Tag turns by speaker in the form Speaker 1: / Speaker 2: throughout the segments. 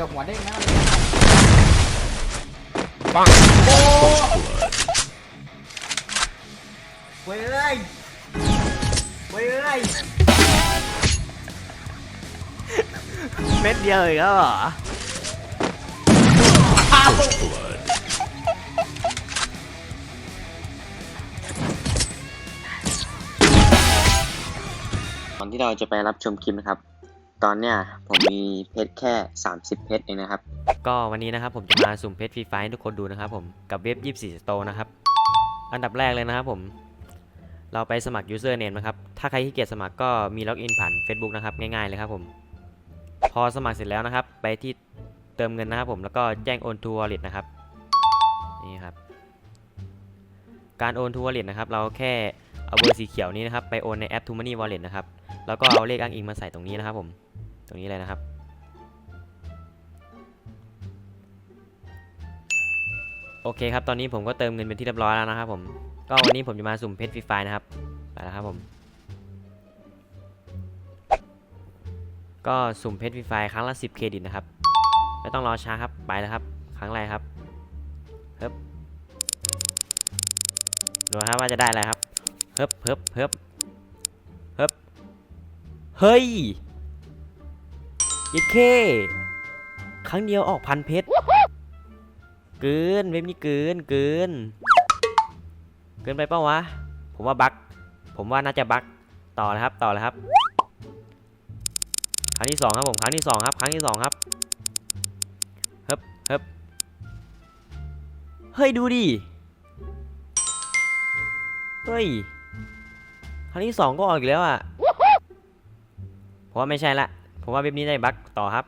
Speaker 1: กือบหัวเด้งนะ
Speaker 2: ปัง
Speaker 1: โอ้เว้ยเอ้ยเว้ยเอ้ย
Speaker 3: เม็ดเดียวอีกแล้วเหรอ
Speaker 1: อ้าว
Speaker 4: ก่อนที่เราจะไปรับชมคลิปนะครับ ตอนเนี้ยผมมีเพชรแค่ 30 เพชรเองนะครับ
Speaker 3: ก็วันนี้นะครับผมจะมาสุ่มเพชรฟรีไฟให้ทุกคนดูนะครับผมกับเว็บ 24 Store นะครับ อันดับแรกเลยนะครับผม เราไปสมัคร user name นะครับ ถ้าใครที่เกียจสมัครก็มีล็อกอินผ่าน Facebook นะครับ ง่ายๆเลยครับผม พอสมัครเสร็จแล้วนะครับ ไปที่เติมเงินนะครับผมแล้วก็แจ้งโอน to wallet นะครับนี่ครับ การโอน to wallet นะครับ เราแค่เอาเบอร์สีเขียวนี้นะครับไปโอนในแอป to money wallet นะครับแล้วก็เอาเลขอ้างอิงมาใส่ตรงนี้นะครับผม ตรงนี้เลยนะครับ โอเคครับ ตอนนี้ผมก็เติมเงินเป็นที่เรียบร้อยแล้วนะครับผม ก็วันนี้ผมจะมาสุ่มเพชรฟรีไฟล์นะครับ ไปแล้วครับผม ก็สุ่มเพชรฟรีไฟล์ครั้งละ 10 เครดิตนะครับ ไม่ต้องรอช้าครับ ไปแล้วครับ ครั้งแรกครับเฮ้บดูครับว่าจะได้อะไรครับเฮ้บเฮ้บเฮ้บเฮ้บเฮ้ย ยิดเค ครั้งเดียวออกพันเพชร เกินเว็บนี้เกินเกิน เกินไปเปล่าวะ ผมว่าบั๊กผมว่าน่าจะบั๊กต่อเลยครับ ต่อเลยครับ ครั้งที่สองครับผม ครั้งที่สองครับ ครั้งที่สองครับเฮ้บเฮ้บเฮ้ยดูดิ เฮ้ย ครั้งที่สองก็ออกอีกแล้วอะ ผมว่าไม่ใช่ละ ผมว่าเว็บนี้ได้บั๊กต่อครับ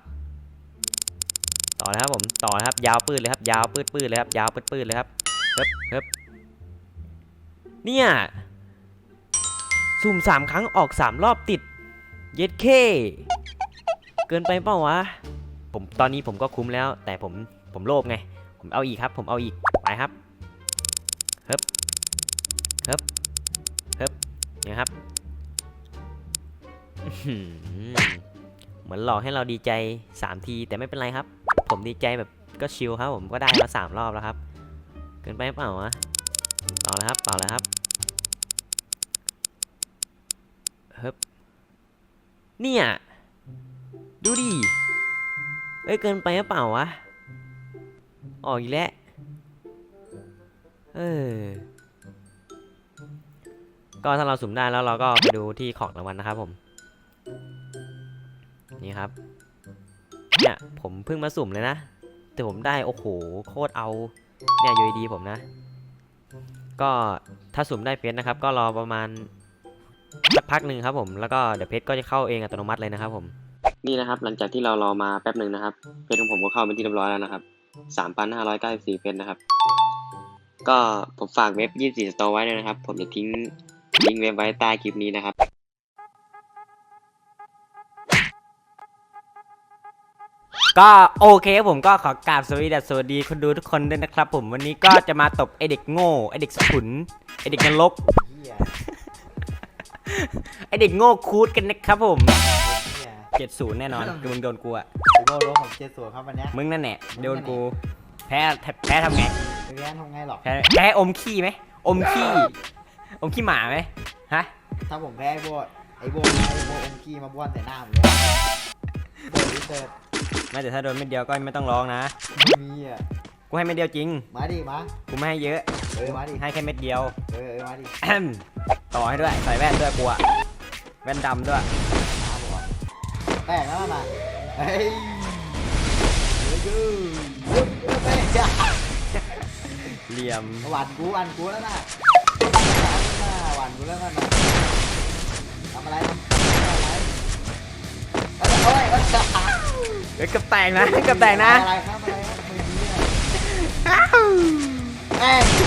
Speaker 3: ต่อเลยครับผมต่อเลยครับ ยาวปืดเลยครับ ยาวปืดปืดเลยครับ ยาวปืดปืดเลยครับเฮ้บเฮ้บเนี่ยสุ่มสามครั้งออกสามรอบติด เย็ดเค เกินไปเปล่าวะ ผมตอนนี้ผมก็คุ้มแล้ว แต่ผมผมโลภไง ผมเอาอีกครับ ผมเอาอีกไปครับเฮ้บเฮ้บเฮ้บเนี่ยครับ มือนหลอกให้เราดีใจสามที แต่ไม่เป็นไรครับ ผมดีใจแบบก็ชิลครับ ผมก็ได้มาสามรอบแล้วครับ เกินไปเปล่าวะต่อเลยครับต่อเลยครับเฮ้บเนี่ยดูดิเอ้ยเกินไปหรือเปล่าวะออกอีกแล้วเออก็ถ้าเราสุ่มได้แล้วเราก็ไปดูที่ของรางวัลนะครับผม นี่ครับ เนี่ยผมเพิ่งมาสุ่มเลยนะ แต่ผมได้โอ้โหโคตรเอา เนี่ยยูดีผมนะ ก็ถ้าสุ่มได้เพชรนะครับ ก็รอประมาณสักพักหนึ่งครับผม แล้วก็เดี๋ยวเพชรก็จะเข้าเองอัตโนมัติเลยนะครับผม
Speaker 4: นี่นะครับ หลังจากที่เรารอมาแป๊บหนึ่งนะครับ เพชรของผมก็เข้าเป็นที่เรียบร้อยแล้วนะครับ3,594เพชรนะครับ ก็ผมฝากเว็บ 24 Store ไว้ด้วยนะครับ ผมจะทิ้งลิงก์เว็บไว้ใต้คลิปนี้นะครับ
Speaker 3: ก็โอเคครับผมก็ขอกราบสวัสดีและสวัสดีคนดูทุกคนด้วยนะครับ ผมวันนี้ก็จะมาตบไอเด็กโง่ไอเด็กสขุนไอเด็กนรก
Speaker 1: เฮีย
Speaker 3: ไอเด็กโง่คูดกันนะครับผม
Speaker 1: เฮีย
Speaker 3: 70แน่นอนคือมึงโดนกูอะ
Speaker 1: ไอโบโดนของเจสัวครับวันเนี้ย
Speaker 3: มึงนั่นแหละโดนกู แพ้แพ้ทำไง
Speaker 1: ไอแวนทำไงหรอก
Speaker 3: แพ้แพ้อมขี้ไหมอมขี้อมขี้หมาไหมฮะ
Speaker 1: ถ้าผมแพ้ไอโบไอโบไอโบองกี้มาบ้วนใส่หน้าผมเลยโบดิเตอร์
Speaker 3: ไม่แต่ถ้าโดนเม็ดเดียวก็ไม่ต้องร้องนะ
Speaker 1: ไม่มีอะ
Speaker 3: กูให้เม็ดเดียวจริง
Speaker 1: มาดิมา
Speaker 3: กูไม่ให้เยอะ
Speaker 1: เออมาดิ
Speaker 3: ให้แค่เม็ดเดียว
Speaker 1: เออเออมาดิ
Speaker 3: แอมต่อให้ด้วย ใส่แว่นด้วยกูอะแว่นดำด้วย
Speaker 1: มาบอกว่าแตกแล้วน่ะเฮ้ยเฮ้ยยูแตกจ้ะ
Speaker 3: เหลี่ยม
Speaker 1: หวานกูหวานกูแล้วน่ะหวานกูแล้วน่ะทำอะไรทำอะไรโอ้ยโอ้ย
Speaker 3: เฮ้ยเกับแตกนะกับแตกนะ
Speaker 1: อะไรครับอะไรครับไม่มีอ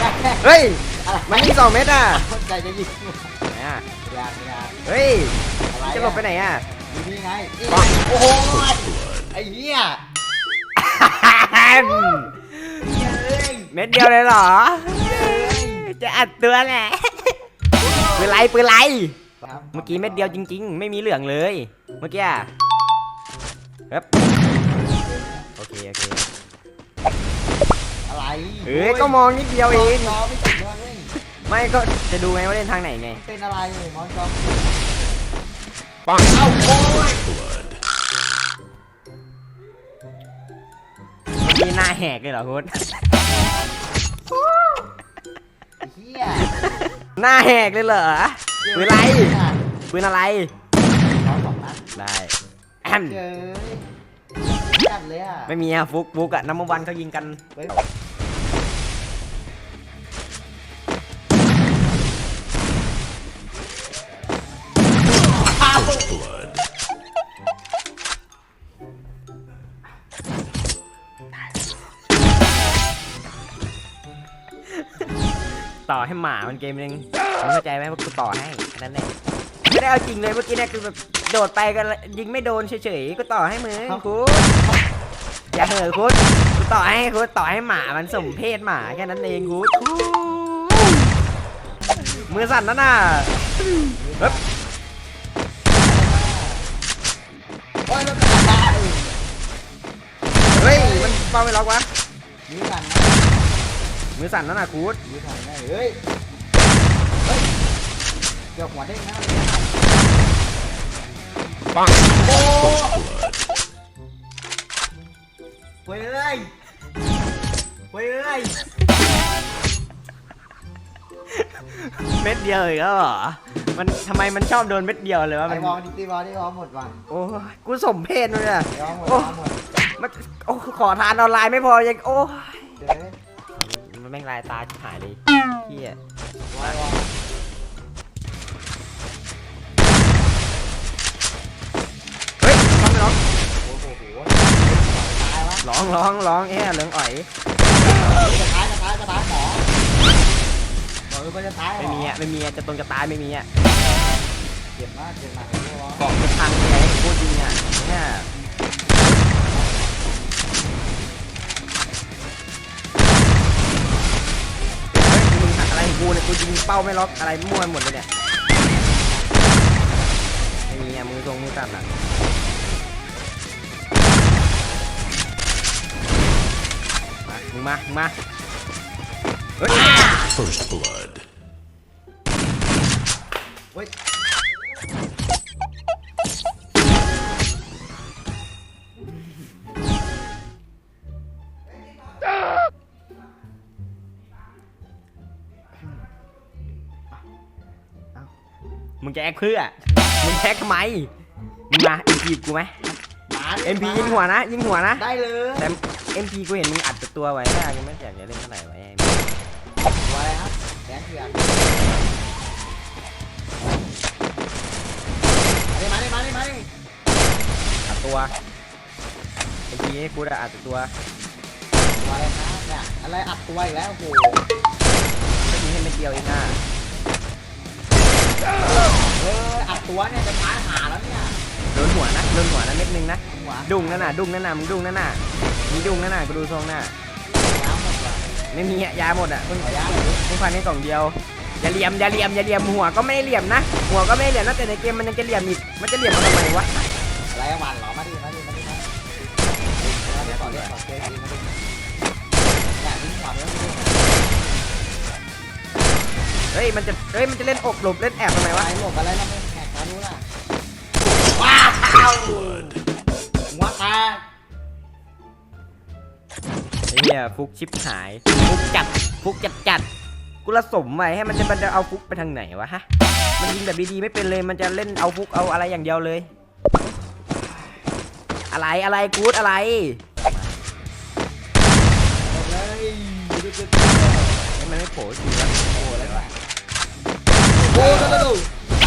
Speaker 1: ะเอ้ย
Speaker 3: เฮ้ยมันมีสองเม็ดอะ
Speaker 1: ใจจะยิง
Speaker 3: ไหนอะ
Speaker 1: อยากอยาก
Speaker 3: เฮ้ย
Speaker 1: อะไร
Speaker 3: จะหลบไปไหนอะ
Speaker 1: อยู่นี่ไงโอ้โหไอ้เหี้ยเฮ้ย
Speaker 3: เม็ดเดียวเลยเหรอ จะอัดตัวแหละปืนไรปืนไรเมื่อกี้เม็ดเดียวจริง ๆ ไม่มีเหลืองเลย เมื่อกี้อะ ครับโอ
Speaker 5: โอเค
Speaker 1: อะไร
Speaker 5: เอ้ยก็มองนิดเดียวเอง
Speaker 1: มองไม่ติดเลยเว้ย
Speaker 5: ไม่ก็จะดูไงว่าเล่นทางไหนไง
Speaker 1: เป็นอะไรมองจอม
Speaker 5: ปัง
Speaker 1: เอ้าโอ้ย
Speaker 5: มีหน้าแหกเลยเหรอคุณ
Speaker 1: ไอ้เฮีย
Speaker 5: หน้าแหกเลยเหรอปืนอะไรปืนอะไร
Speaker 1: สองสองนัด
Speaker 5: ได้ แอม
Speaker 1: เจอจัดเลยอะ
Speaker 5: ไม่มีอะฟุกฟุกอะน้ำมันวันเขายิงกัน
Speaker 1: เฮ้ย
Speaker 5: ต่อให้หมามันเกมนึงมึงเข้าใจไหมว่ากูต่อให้แค่นั้นแหละไม่ได้เอาจริงเลยเมื่อกี้เนี่ยคือแบบ โดดไปกันยิงไม่โดนเฉยๆก็ต่อให้มึงคุณอย่าเหอะคุณกูต่อให้คุณต่อให้หมามันสมเพศหมาแค่นั้นเองคุณมือสั่นนั่นน่ะเฮ้ย
Speaker 1: โอ้ยมันเป็นอะไร
Speaker 5: เฮ้ยมันเป้าไม่ล็อกวะ
Speaker 1: ยื้อกันนะ
Speaker 5: มือสั่นนั่นน่ะคูด
Speaker 1: ยื้อกันได้เฮ้ยเฮ้ยเกี่ยวหัวเด้งนะเลยนะ
Speaker 5: ปัง
Speaker 1: โอ้ไปเลยไปเลย
Speaker 5: เม็ดเดียวอีกแล้วเหรอ มันทำไมมันชอบโดนเม็ดเดียวเลยวะ
Speaker 1: ไอ้
Speaker 5: มัน
Speaker 1: บอลดิตีบอลดิบอลหมดว่ะ
Speaker 5: โอ้ยกูสมเพศเลยอะ
Speaker 1: เดี๋ยวหมด
Speaker 5: โอ้
Speaker 1: หมด
Speaker 5: มันโอ้ขอทานออนไลน์ไม่พอยังโอ้ย
Speaker 1: เดี๋ยว
Speaker 5: มันแม่งลายตาชิบหายเลยเฮีย
Speaker 1: บอล
Speaker 5: องร้องร้องเอ๊ะเหลืองอ๋อย
Speaker 1: จะตายจะตายจะตายหมอบอกเลยว่าจะตาย
Speaker 5: ไม่มีอะไม่มีอะจะตรงจะตายไม่มีอะ
Speaker 1: เจ็บมากเจ็บมากเลยบอล
Speaker 5: เกาะจะพังเลยพูดจริงอะเนี่ยเฮ้ยมึงหักอะไรของกูเนี่ยกูยิงเป้าไม่ล็อกอะไรมั่วหมดเลยเนี่ยไม่มีอะมือตรงมือสั่นอะ มามึงมามึงมาเฮ้ย
Speaker 2: First blood.
Speaker 1: เฮ้ย
Speaker 5: มึงจะแอคเพื่อ มึงแอคทำไม มึงมา MP กูไหม
Speaker 1: หมาดิ
Speaker 5: MP ยิงหัวนะ ยิงหัวนะ
Speaker 1: ได้เลย
Speaker 5: แต่ MP กูเห็นมึงอัดแต่ตัวไว้ได้ยังไม่อยากจะเล่นเท่าไหร่ไว้ไอ้
Speaker 1: หัวอะไรครับแดนเถื่อนมาดิมาดิมาดิมาดิ
Speaker 5: อัดตัว MP ให้กูได้อัดแต่ตัว
Speaker 1: หัวอะไรครับเนี่ยอะไรอัดตัวอีกแล้วโอ้โห
Speaker 5: ไม่มีให้เม็ดเดียวเองอะ
Speaker 1: เอออัดตัวเนี่ยจะตายหาแล้วเนี่ย
Speaker 5: โดนหัวนะโดนหัวนะเม็ดนึงนะ
Speaker 1: หัว
Speaker 5: ดุ้งนั่นน่ะดุ้งนั่นน่ะมึงดุ้งนั่นน่ะมีดุ้งนั่นน่ะกูดูทรงน่ะ
Speaker 1: น้ำหมดว่ะ
Speaker 5: ไม่มีอะยาหมดอะมึง
Speaker 1: ขอยาหน่อยดิ
Speaker 5: มึงฟันในกล่องเดียวอย่าเหลี่ยมอย่าเหลี่ยมอย่าเหลี่ยมหัวก็ไม่ได้เหลี่ยมนะหัวก็ไม่ได้เหลี่ยมนะแต่ในเกมมันยังจะเหลี่ยมอีกมันจะเหลี่ยมมาทำไมวะ
Speaker 1: อะไรอะหวานเหรอมาดิมาดิมาดิมาดิมาดิขอเรียกขอเรียกดีมาดิเนี่ยทิ้งหัวไปแล้วดิ
Speaker 5: เฮ้ยมันจะเฮ้ยมันจะเล่นอกหลบเล่นแอบทำไม
Speaker 1: ไป
Speaker 5: วะ
Speaker 1: หลบอะไรแล้วไม่แหกตาดูล่ะ ว้าวหัวแตก
Speaker 5: ไอ้เหี้ยฟุกชิปหาย ฟุกจัด ฟุกจัดจัดกูละสมไว้ให้มันจะมันจะเอาฟุกไปทางไหนวะฮะ มันยิงแบบดีๆไม่เป็นเลย มันจะเล่นเอาฟุกเอาอะไรอย่างเดียวเลย อะไรอะไรกูดอะไร
Speaker 1: หมดเลยดูดู
Speaker 5: ให้มันไม่โผล่จริงวะ
Speaker 1: โอ้แล้วว่ะโอ้ดูดูดู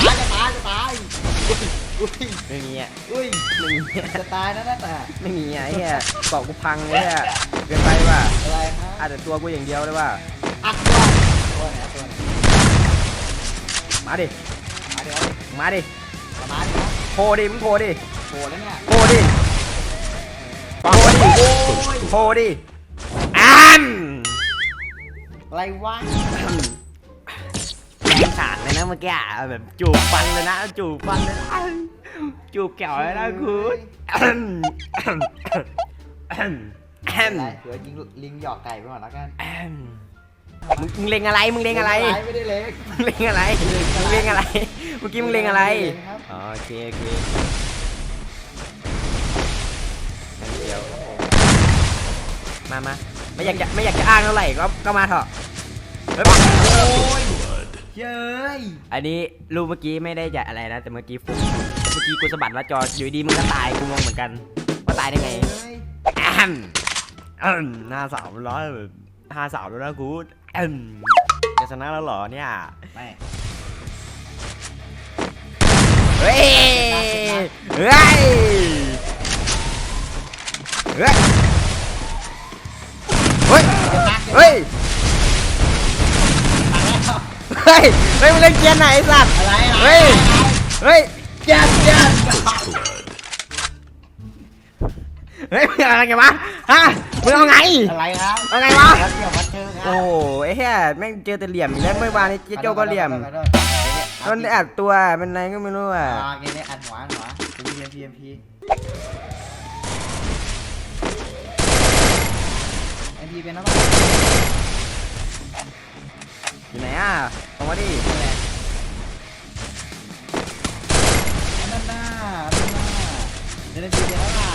Speaker 1: ตายจะตายจะตาย อุ้ยอุ้ย
Speaker 5: ไม่มีอะ
Speaker 1: อุ้ย
Speaker 5: ไม่มีอะ
Speaker 1: จะตายนะนั่นน่ะ
Speaker 5: ไม่มีอะไอ้เหี้ยเกาะกูพังเลยอะเกินไปว่ะ
Speaker 1: อะไรฮะ
Speaker 5: อาจจะตัวกูอย่างเดียวเลยว่ะ
Speaker 1: อัดตัวตัวไหนตัวไหน
Speaker 5: มาดิ
Speaker 1: มาเดี๋ยว
Speaker 5: มาดิ
Speaker 1: ประมาณนี้นะ
Speaker 5: โผล่ดิมึงโผล่ดิ
Speaker 1: โอ้แล้วเนี่ย
Speaker 5: โผล่ดิโผล่ดิ
Speaker 1: โอ้ย
Speaker 5: โผล่ดิอัน
Speaker 1: อะไรวะ
Speaker 5: แรงฉากเลยนะเมื่อกี้อะแบบจูบฟันเลยนะจูบฟันเลยนะจูบแก้วเลยนะคุณแอมแอม
Speaker 1: อะไรเดี๋ยวยิงลิงหยอกไก่ไปก่อนแล้วกัน
Speaker 5: แอมมึงมึงเล็งอะไรมึงเล็งอะไร
Speaker 1: ไม่ได้เล็ก
Speaker 5: มึงเล็งอะไรมึงเล็งอะไรเมื่อกี้มึงเล็งอะไร
Speaker 1: เล็งครับ
Speaker 5: อ๋อโอเคโอเคงั้นเดี๋ยวมามาไม่อยากจะไม่อยากจะอ้างเท่าไหร่ก็ก็มาเถอะเฮ้ย
Speaker 2: Blood.
Speaker 1: เย้ย
Speaker 5: อันนี้รูปเมื่อกี้ไม่ได้จะอะไรนะ แต่เมื่อกี้ฟุกเมื่อกี้กูสะบัดว่าจออยู่ดีมึงก็ตายกูงงเหมือนกันว่าตายได้ไง
Speaker 1: เย้ย
Speaker 5: แอมแอมหน้าสาวร้อยห้าสาวแล้วนะกูแอมจะชนะแล้วเหรอเนี่ย
Speaker 1: ไม่
Speaker 5: เฮ้ยเฮ้ยเฮ้ยเฮ้ย เฮ้ยเฮ้ยเฮ้ยมึงเล่นเกียร์ไหนไอ้สัตว์
Speaker 1: อะไรอะไร
Speaker 5: เฮ้ยเฮ้ย
Speaker 1: เจ็บเจ็บ
Speaker 2: First blood.
Speaker 5: เฮ้ยมึงอะไรกันวะฮะมึงเอาไง
Speaker 1: อะไรครับ
Speaker 5: เอาไงวะ
Speaker 1: แล้วเดี๋ยวมาเจอครับ
Speaker 5: โอ้โหไอ้เหี้ยแม่งเจอแต่เหลี่ยมอีกแล้วเมื่อวานนี้เจ๊โจก็เหลี่ยม
Speaker 1: ขอโทษขอโทษ
Speaker 5: มันแอบตัวเป็นไรก็ไม่รู้อะ
Speaker 1: อ่าเกมนี้อันหัวอันหัวเป็น PMP PMP MP เป็นแล้วป่ะ
Speaker 5: อยู่ไหน อะตรงมาดิ
Speaker 1: ด้านหน้าด้านหน้าเดี๋ยว MP เป็นแล้วเปล่า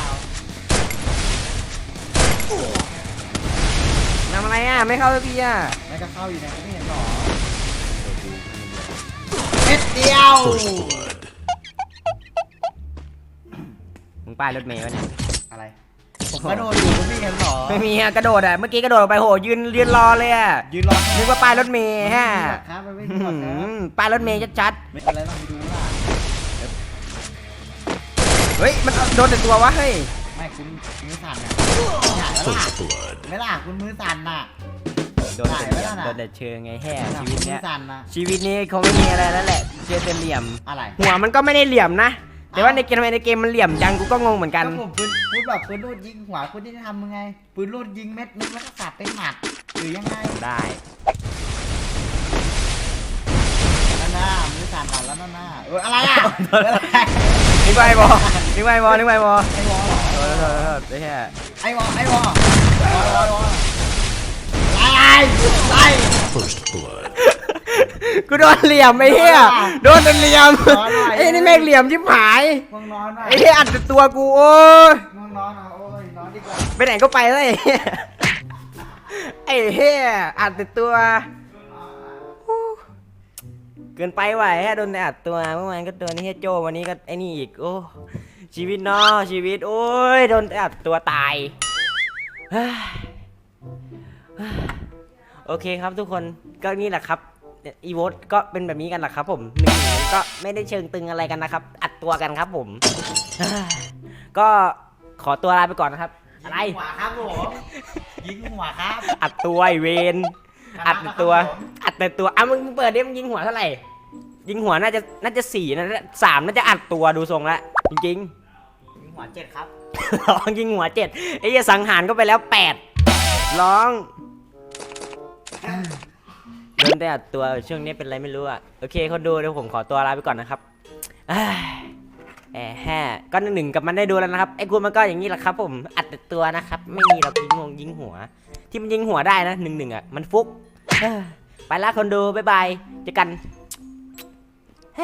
Speaker 5: ทำอะไรอะ ไม่เข้าสักทีอะ
Speaker 1: ไม่ก็เข้าอยู่เนี่ยไม่เห็นหรอเม็ดเดียว
Speaker 2: First blood.
Speaker 5: มึงป้ายรถเมย์วะเนี่ย
Speaker 1: อะไรผม กระโดดอยู่คุณไม่เห็นหรอ
Speaker 5: ไม่มีอะกระโดดอะเมื่อกี้กระโดดออกไปโหยืนยืนรอเลยอะ
Speaker 1: ยืนรอ
Speaker 5: นึกว่าป้ายรถเมย์ฮะ
Speaker 1: ครับมันไม่
Speaker 5: อื้
Speaker 1: มี
Speaker 5: อ
Speaker 1: หรอก
Speaker 5: หื
Speaker 1: ครับ
Speaker 5: อป้ายรถเมย์ชัด
Speaker 1: ไม่เป็นไรลองไปดูล่ะ
Speaker 5: ๆเฮ้ยมันโดนแต่ตัววะเฮ้ย
Speaker 1: ไม่คุณมือสั่นอะใหญ่แล้วล่ะ
Speaker 2: First blood.
Speaker 1: ไม่ล่ะคุณมือสั่นน่ะ
Speaker 5: โดนแต่เหลี่ยม
Speaker 1: ได้แล้วน่ะ
Speaker 5: โดนแต่เชิงไงแห่
Speaker 1: คุณ
Speaker 5: ชีวิต
Speaker 1: มื
Speaker 5: เนี้
Speaker 1: อยสั่นน่ะ
Speaker 5: ชีวิตนี้คงไม่มีอะไรแล้วแหละเจอแต่เหลี่ยม
Speaker 1: อะไร
Speaker 5: หัวมันก็ไม่ได้เหลี่ยมนะ แต่ว่า
Speaker 1: อ้าว
Speaker 5: ในเกมทำไมในเกมมันเหลี่ยมจังกูก็งงเหมือนกัน
Speaker 1: ก็ผมปืนพูดแบบปืนลูดยิงหัวคุณที่ทำยังไงปืนลูดยิงเม็ดนึงแล้วก็สับเป็นหมัดหรือยังไง
Speaker 5: ได้
Speaker 1: นั่นน่ะมือสั่นหมัดแล้วนั่นน่ะเอออะไรอะอะไร
Speaker 5: นึกว่าไอ้บอนึกว่าไอ้บอนึกว่าไอ้บอ
Speaker 1: ไอ้วอเหรอ
Speaker 5: โทษโทษโทษไอ้แห่
Speaker 1: ไอ้วอไอ้วอวอวอวอไล่ไล่
Speaker 2: First blood.
Speaker 5: กูโดนเหลี่ยมไอ้เหี้ยโดนแต่เหลี่ยม
Speaker 1: โดนหน่อย
Speaker 5: ไอ้นี่แม่งเหลี่ยมชิบหาย
Speaker 1: ง่วงนอนหน่อย
Speaker 5: ไอ้เหี้ยอัดแต่ตัวกูโอ้ย
Speaker 1: ง่วงนอนอะโอ้ยนอนดีกว่า
Speaker 5: ไปไหนก็ไปเลยไอ้เหี้ยอัดแต่ตัวฮู้เกินไปว่ะไอ้เหี้ยโดนแต่อัดตัวเมื่อวานก็โดนไอ้เหี้ยโจวันนี้ก็ไอ้นี่อีกโอ้ชีวิตเนาะชีวิตโอ้ยโดนแต่อัดตัวตายเฮ้ยเฮ้ยโอเคครับทุกคนก็นี่แหละครับ อีโวตก็เป็นแบบนี้กันแหละครับ ผมหนึ่งมันก็ไม่ได้เชิงตึงอะไรกันนะครับ อัดตัวกันครับผมเฮ้ยก็ขอตัวลาไปก่อนนะครับ อะไร
Speaker 1: ยิงหัวครับผมยิงหัวครับ
Speaker 5: อัดตัวไอเวนอัดแต่ตัว อัดแต่ตัวอะมึงเปิดดิมึงยิงหัวเท่าไหร่ ยิงหัวน่าจะน่าจะสี่นะสามน่าจะอัดตัวดูทรงละจริง
Speaker 1: ยิงหัวเจ็ดครับ
Speaker 5: ๆลองยิงหัวเจ็ดไอ้เหี้ยสังหารก็ไปแล้วแปดร้อง โดนแต่อัดตัวช่วงนี้เป็นไรไม่รู้อะ โอเคคนดูเดี๋ยวผมขอตัวลาไปก่อนนะครับเอ้แอบแฮ่ก็หนึ่งกับมันได้ดูแล้วนะครับ ไอ้กูมันก็อย่างนี้แหละครับ ผม อัดแต่ตัวนะครับ ไม่มีเรายิงงงยิงหัว ที่มันยิงหัวได้นะหนึ่งหนึ่งอะ มันฟุก ไปละคนดูบ๊ายบายเจอกันฮ